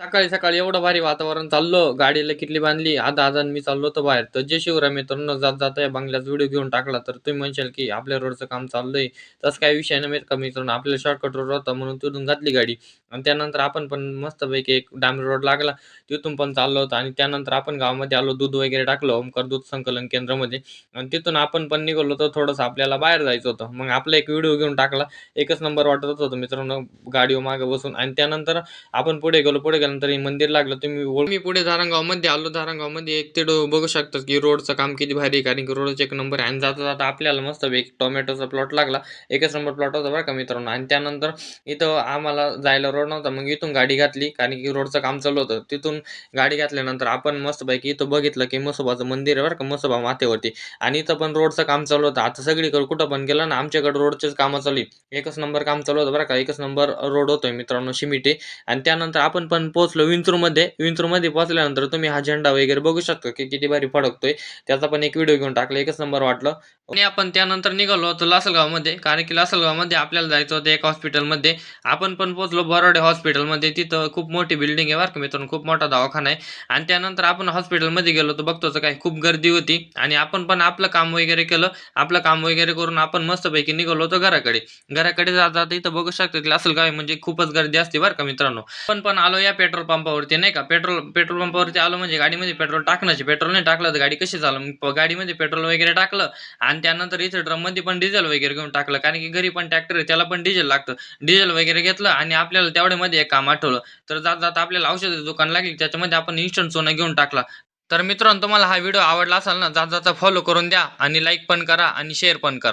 सकाळी सकाळी एवढं भारी वातावरण चाललो गाडीला किटली बांधली आधा आधा मी चाललो होतो बाहेर. तर जे शिवराय मित्रांनो जात जात या बंगल्यात व्हिडिओ घेऊन टाकला तर तुम्ही म्हणशाल की आपल्या रोडचं काम चाललंय. तसं काही विषय नाही का मित्रांनो आपल्याला शॉर्टकट रोड होता म्हणून तिथून घातली गाडी. आणि त्यानंतर आपण पण मस्तपैकी एक डांबरी रोड लागला. तिथून पण चाललो होतो आणि त्यानंतर आपण गावामध्ये आलो दूध वगैरे टाकलं ओमकार दूध संकलन केंद्रामध्ये. आणि तिथून आपण पण निघालो तर थोडंसं आपल्याला बाहेर जायचं होतं. मग आपला एक व्हिडिओ घेऊन टाकला. एकच नंबर वाटत होतं मित्रांनो गाडीवर मागे बसून. आणि त्यानंतर आपण पुढे गेलो पुढे गेल्यानंतर हे मंदिर लागलं तुम्ही ओळ- मी पुढे धारणगावमध्ये आलो धारणगावमध्ये एक ते डो- बघू शकतात की रोडचं काम किती भारी आहे कारण की रोडचं एक नंबर आहे. आणि जाता जाता आपल्याला मस्त एक टोमॅटोचा प्लॉट लागला. एकच नंबर प्लॉट होता बरं का मित्रांनो. आणि त्यानंतर इथं आम्हाला जायला रोड नव्हता. मग इथून गाडी घातली कारण की रोडचं काम चालू होतं. तिथून गाडी घातल्यानंतर आपण मस्तपैकी इथं बघितलं की मसोबाचं मंदिर आहे बरं का मसोबा माथेवरती. आणि इथं पण रोडचं काम चालू होतं. आता सगळीकडे कुठं पण गेलं ना आमच्याकडे रोडचेच कामं चालू आहे एकच नंबर काम चालू होतं बरं का. एकच नंबर रोड होतोय मित्रांनो शिमिटे. आणि त्यानंतर आपण पण पोहोचलो विंचूरमध्ये. विंचूरमध्ये पोहोचल्यानंतर तुम्ही हा झेंडा वगैरे बघू शकता की किती भारी फडकतोय. त्याचा पण एक व्हिडिओ घेऊन टाकला एकच नंबर वाटलं. आणि आपण त्यानंतर निघालो होतो लासलगावमध्ये कारण की लासलगावमध्ये आपल्याला जायचं होतं एक हॉस्पिटलमध्ये. आपण पण पोहोचलो बरोडे हॉस्पिटलमध्ये. तिथं खूप मोठी बिल्डिंग आहे बरं का मित्रांनो खूप मोठा दवाखाना आहे. आणि त्यानंतर आपण हॉस्पिटलमध्ये गेलो तर बघतोच काय खूप गर्दी होती. आणि आपण पण आपलं काम वगैरे केलं. आपलं काम वगैरे करून आपण मस्तपैकी निघालो होतो घराकडे. घराकडे जात जाता इथं बघू शकतो लासलगाव आहे म्हणजे खूपच गर्दी असते बरं का मित्रांनो. पण पण आलो या पेट्रोल पंपावरती नाही का? पेट्रोल पेट्रोल पंपावरती आलो म्हणजे गाडीमध्ये पेट्रोल टाकण्याचे. पेट्रोल नाही टाकलं तर गाडी कशी झालं गाडीमध्ये पेट्रोल वगैरे टाकलं आणि त्यानंतर इथे ड्रममध्ये पण डिझेल वगैरे घेऊन टाकलं. कारण की घरी पण ट्रॅक्टर आहे त्याला पण डिझेल लागतं. डिझेल वगैरे घेतलं आणि आपल्याला तेवढ्यामध्ये एक काम आठवलं. तर जात जात आपल्याला औषधाचं दुकान लागली त्याच्यामध्ये आपण इन्स्टंट सोनं घेऊन टाकला. तर मित्रांनो तुम्हाला हा व्हिडिओ आवडला असेल ना जात जाता फॉलो करून द्या आणि लाईक पण करा आणि शेअर पण करा.